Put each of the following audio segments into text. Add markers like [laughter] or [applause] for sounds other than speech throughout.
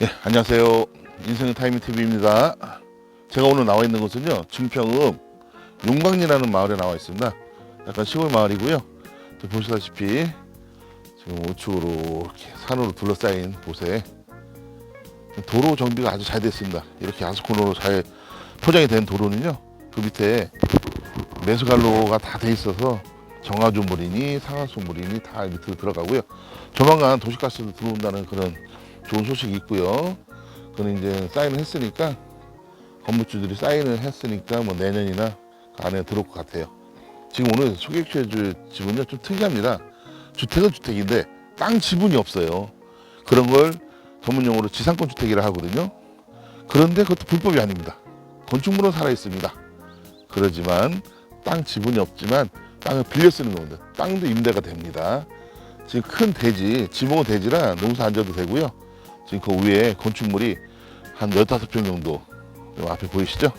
네, 안녕하세요. 인생의 타이밍 TV입니다. 제가 오늘 나와 있는 곳은요, 증평읍 용광리라는 마을에 나와 있습니다. 약간 시골 마을이고요. 저 보시다시피 지금 우측으로 이렇게 산으로 둘러싸인 곳에 도로 정비가 아주 잘 됐습니다. 이렇게 아스콘으로 잘 포장이 된 도로는요, 그 밑에 매수갈로가 다 돼 있어서 정화조 물이니 상하수 물이니 다 밑으로 들어가고요. 조만간 도시가스도 들어온다는 그런 좋은 소식이 있고요. 그는 이제 사인을 했으니까 건물주들이 사인을 했으니까 뭐 내년이나 그 안에 들어올 것 같아요. 지금 오늘 소개해 줄 집은요 좀 특이합니다. 주택은 주택인데 땅 지분이 없어요. 그런 걸 전문용어로 지상권 주택이라 하거든요. 그런데 그것도 불법이 아닙니다. 건축물은 살아 있습니다. 그러지만 땅 지분이 없지만 땅을 빌려 쓰는 겁니다. 땅도 임대가 됩니다. 지금 큰 대지, 지붕은 대지라 농사 안 져도 되고요. 지금 그 위에 건축물이 한 15평 정도 요 앞에 보이시죠?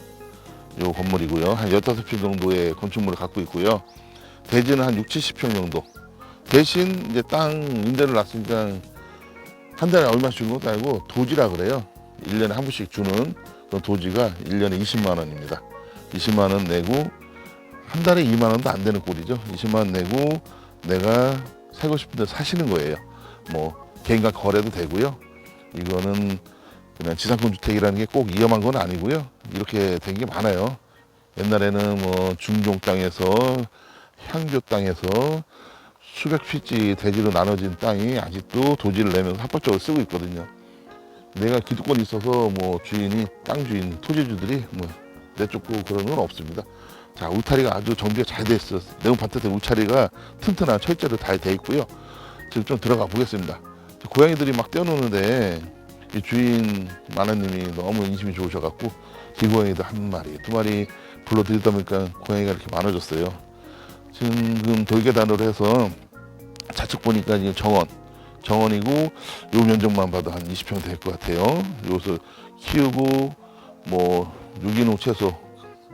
요 건물이고요. 한 15평 정도의 건축물을 갖고 있고요. 대지는 한 6, 70평 정도. 대신 이제 땅 임대를 놨으니까 한 달에 얼마씩 주는 것도 아니고 도지라 그래요. 1년에 한 분씩 주는 그런 도지가 1년에 20만 원입니다. 20만 원 내고 한 달에 2만 원도 안 되는 꼴이죠. 20만 원 내고 내가 살고 싶은 데 사시는 거예요. 뭐 개인과 거래도 되고요. 이거는 그냥 지상권 주택이라는 게 꼭 위험한 건 아니고요. 이렇게 된 게 많아요. 옛날에는 뭐 중종 땅에서 향교 땅에서 수백 피지 대지로 나눠진 땅이 아직도 도지를 내면서 합법적으로 쓰고 있거든요. 내가 기득권이 있어서 뭐 주인이 땅 주인 토지주들이 뭐 내쫓고 그런 건 없습니다. 자 울타리가 아주 정비가 잘 돼 있어. 네온 바깥에 울타리가 튼튼한 철제로 다돼 있고요. 지금 좀 들어가 보겠습니다. 고양이들이 막 뛰어노는데 이 주인 마나님이 너무 인심이 좋으셔갖고 길고양이도 한 마리, 두 마리 불러들이다 보니까 고양이가 이렇게 많아졌어요. 지금 돌계단으로 해서 좌측 보니까 이제 정원, 정원이고 요 면적만 봐도 한 20평 될 것 같아요. 여기서 키우고 뭐 유기농 채소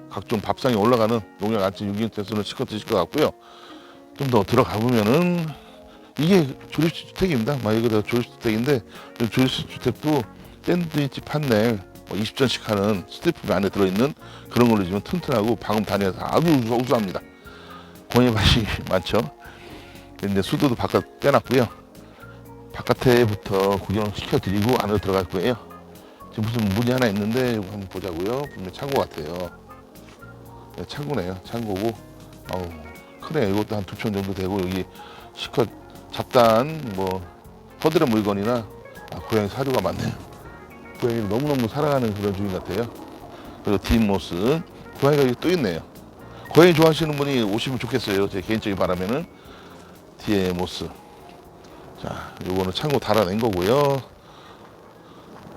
각종 밥상에 올라가는 농약 안치 유기농 채소는 실컷 드실 것 같고요. 좀 더 들어가 보면은 이게 조립식 주택입니다. 말 그대로 조립식 주택인데 이 조립식 주택도 샌드위치 판넬 뭐 20전씩 하는 스티프이 안에 들어있는 그런 걸로 지금 튼튼하고 방음 단위에서 아주 우수- 우수합니다. 공예밭이 [laughs] 많죠. 근데 수도도 바깥 빼놨고요. 바깥에부터 구경 시켜드리고 안으로 들어갈 거예요. 지금 무슨 문이 하나 있는데 이거 한번 보자고요. 분명 창고 같아요. 네, 창고네요. 창고고 아우 크네. 이것도 한 두 평 정도 되고 여기 시컷 잡다한 뭐 허드렛 물건이나 아, 고양이 사료가 많네요. 고양이를 너무너무 사랑하는 그런 주인 같아요. 그리고 뒷모습 고양이가 여기 또 있네요. 고양이 좋아하시는 분이 오시면 좋겠어요. 제 개인적인 바람에는 뒤에 모습. 자, 요거는 창고 달아낸 거고요.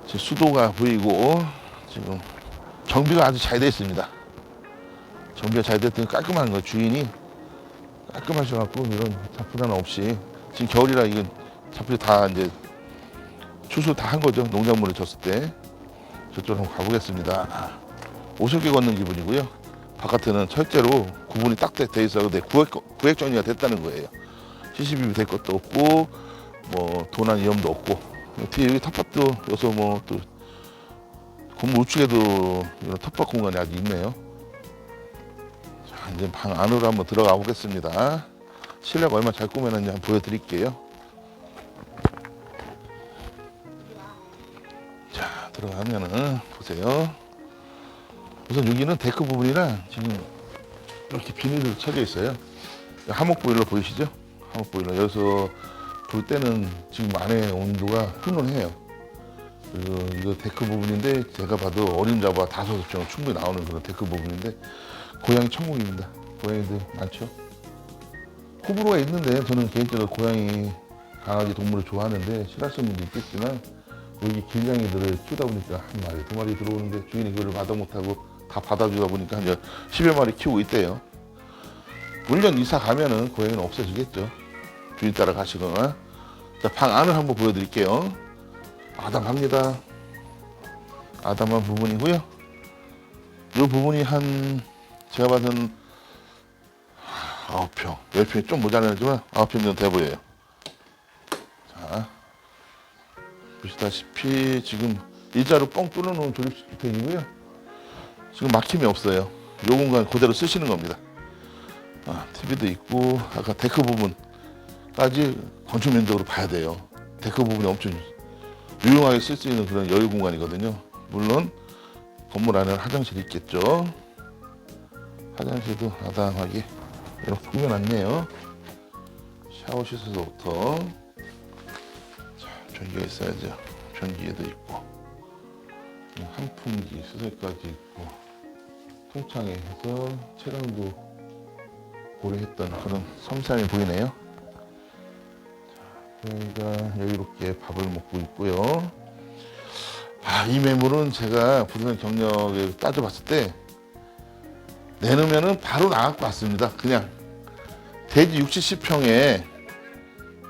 지금 수도가 보이고 지금 정비가 아주 잘 되어 있습니다. 정비가 잘 됐더니 깔끔한 거 주인이 깔끔하셔갖고 이런 잡풀 하나 없이 지금 겨울이라 이건 잡풀이 다 이제 추수 다 한 거죠. 농작물을 줬을 때 저쪽으로 한번 가보겠습니다. 오솔길 걷는 기분이고요. 바깥에는 철제로 구분이 딱 돼 있어서 내 구획, 정리가 됐다는 거예요. CCTV 될 것도 없고 뭐 도난 위험도 없고 뒤에 여기 텃밭도 여기서 뭐 또 건물 우측에도 이런 텃밭 공간이 아직 있네요. 자 이제 방 안으로 한번 들어가 보겠습니다. 실내가 얼마나 잘 꾸며놨는지 한번 보여드릴게요. 자 들어가면은 보세요. 우선 여기는 데크 부분이랑 지금 이렇게 비닐로 쳐져 있어요. 하목 보일러 보이시죠? 하목 보일러 여기서 불 때는 지금 안에 온도가 훈훈해요. 그리고 이거 데크 부분인데 제가 봐도 다섯 평 충분히 나오는 그런 데크 부분인데 고양이 천국입니다. 고양이들 많죠. 호불호가 있는데 저는 개인적으로 고양이 강아지 동물을 좋아하는데 싫어하시는 분도 있겠지만 여기 길냥이들을 키우다 보니까 한 마리 두 마리 들어오는데 주인이 그걸 마다 못하고 다 받아주다 보니까 한 10여 마리 키우고 있대요. 물론 이사 가면은 고양이는 없어지겠죠. 주인 따라 가시거나. 자, 방 안을 한번 보여드릴게요. 아담합니다. 아담한 부분이고요. 이 부분이 한 제가 봐서는 아홉 평, 열 평이 좀 모자라지만 아홉 평 정도 돼 보여요. 자, 보시다시피 지금 일자로 뻥 뚫어놓은 조립주택이고요. 지금 막힘이 없어요. 요 공간 그대로 쓰시는 겁니다. 아, TV도 있고 아까 데크 부분까지 건축 면적으로 봐야 돼요. 데크 부분이 엄청 유용하게 쓸 수 있는 그런 여유 공간이거든요. 물론 건물 안에는 화장실이 있겠죠. 화장실도 아담하게 이렇게 꾸며놨네요. 샤워 시설부터 자, 변기가 있어야죠. 변기에도 있고 한풍기 수세까지 있고 통창에 해서 채광도 고려했던 그런 섬세함이 보이네요. 자, 저희가 여유롭게 밥을 먹고 있고요. 아, 이 매물은 제가 부동산 경력을 따져봤을 때 내놓으면은 바로 나갈 것 같습니다. 그냥 대지 60, 10평에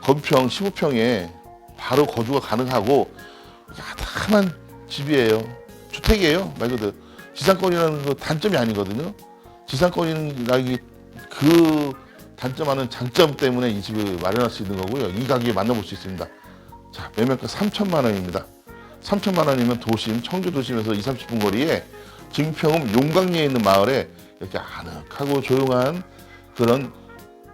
건평 15평에 바로 거주가 가능하고 야담한 집이에요. 주택이에요. 말 그대로 지상권이라는 거 단점이 아니거든요. 지상권이라기 그 단점하는 장점 때문에 이 집을 마련할 수 있는 거고요. 이 가격에 만나볼 수 있습니다. 자, 매매가 3천만 원입니다. 3천만 원이면 도심, 청주 도심에서 2, 30분 거리에 증평읍 용강리에 있는 마을에 이렇게 아늑하고 조용한 그런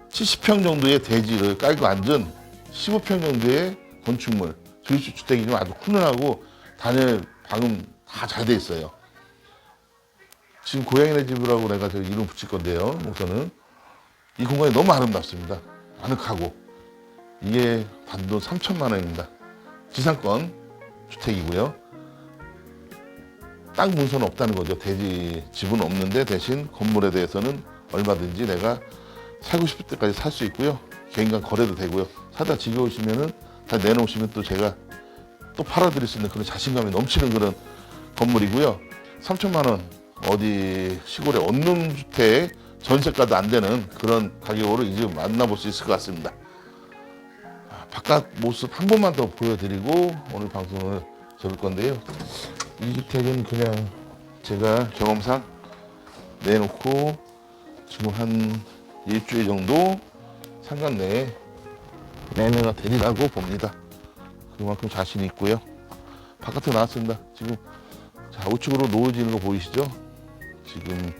70평 정도의 대지를 깔고 앉은 15평 정도의 건축물, 주입식 주택이지만 아주 훈훈하고 단열 방음 다 잘 돼 있어요. 지금 고양이네 집이라고 내가 저 이름 붙일 건데요. 우선은 이 공간이 너무 아름답습니다. 아늑하고 이게 단돈 3천만 원입니다. 지상권 주택이고요. 땅 문서는 없다는 거죠. 대지 집은 없는데 대신 건물에 대해서는 얼마든지 내가 살고 싶을 때까지 살 수 있고요. 개인간 거래도 되고요. 사다 지겨우시면은 다 내놓으시면 또 제가 또 팔아드릴 수 있는 그런 자신감이 넘치는 그런 건물이고요. 3천만 원 어디 시골에 원룸 주택 전세가도 안 되는 그런 가격으로 이제 만나볼 수 있을 것 같습니다. 아, 바깥 모습 한 번만 더 보여드리고 오늘 방송을 접을 건데요. 이 주택은 그냥 제가 경험상 내놓고 지금 한 일주일 정도 상간 내에 매매가 되리라고 봅니다. 그만큼 자신 있고요. 바깥으로 나왔습니다. 지금 자 우측으로 노을지는 거 보이시죠? 지금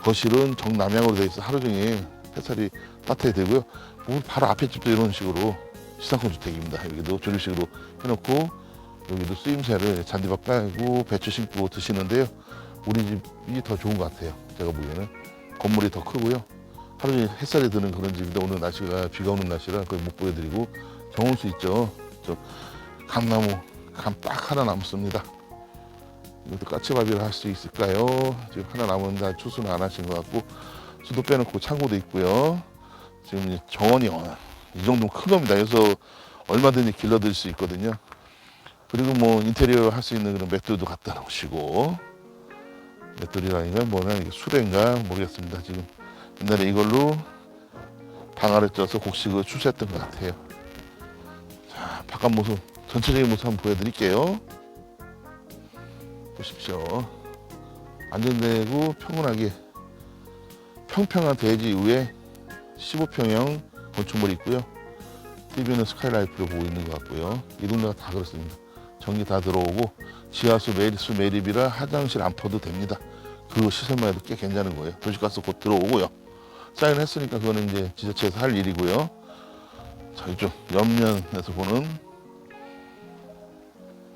거실은 정남향으로 되어 있어 하루 종일 햇살이 따뜻해지고요. 보면 바로 앞에 집도 이런 식으로 시상권 주택입니다. 여기도 조립식으로 해놓고 여기도 쓰임새를 잔디밭 깔고 배추 심고 드시는데요. 우리 집이 더 좋은 것 같아요. 제가 보기에는 건물이 더 크고요. 하루 종일 햇살이 드는 그런 집인데 오늘 날씨가 비가 오는 날씨라 그걸 못 보여드리고 정원수 있죠. 저 감나무 감 딱 하나 남습니다. 이것도 까치바비를 할수 있을까요? 지금 하나 남았는데 추수는 안 하신 것 같고 수도 빼놓고 창고도 있고요. 지금 이 정원이 어, 이 정도면 큰 겁니다. 그래서 얼마든지 길러들 수 있거든요. 그리고 뭐 인테리어 할 수 있는 그런 맷돌도 갖다 놓으시고 맷돌이라니까 뭐냐 이게 수레인가 모르겠습니다. 지금 옛날에 이걸로 방아를 쪄서 곡식을 추수했던 것 같아요. 자 바깥 모습 전체적인 모습 한번 보여드릴게요. 보십시오. 안전되고 평온하게 평평한 대지 위에 15평형 건축물이 있고요. TV는 스카이라이프를 보고 있는 것 같고요. 이 동네가 다 그렇습니다. 전기 다 들어오고 지하수 매립수 매립이라 화장실 안 퍼도 됩니다. 그 시설만 해도 꽤 괜찮은 거예요. 도시가스 곧 들어오고요. 사인 했으니까 그거는 이제 지자체에서 할 일이고요. 자 이쪽 옆면에서 보는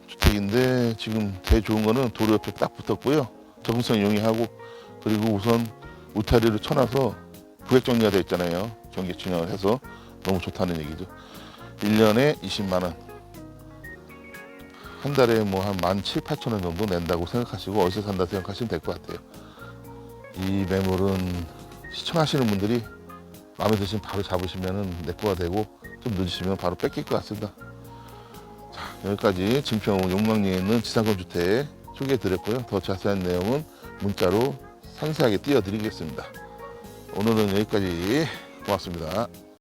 주택인데 지금 제일 좋은 거는 도로 옆에 딱 붙었고요. 접근성 용이하고 그리고 우선 울타리를 쳐놔서 구획 정리가 되어 있잖아요. 경계 진영을 해서 너무 좋다는 얘기죠. 1년에 20만 원. 한 달에 뭐 한만 7, 8천 원 정도 낸다고 생각하시고 어디서 산다 생각하시면 될 것 같아요. 이 매물은 시청하시는 분들이 마음에 드시면 바로 잡으시면은 내 거가 되고 좀 늦으시면 바로 뺏길 것 같습니다. 자, 여기까지 증평 용망리에 있는 지상권 주택 소개해 드렸고요. 더 자세한 내용은 문자로 상세하게 띄워드리겠습니다. 오늘은 여기까지 고맙습니다.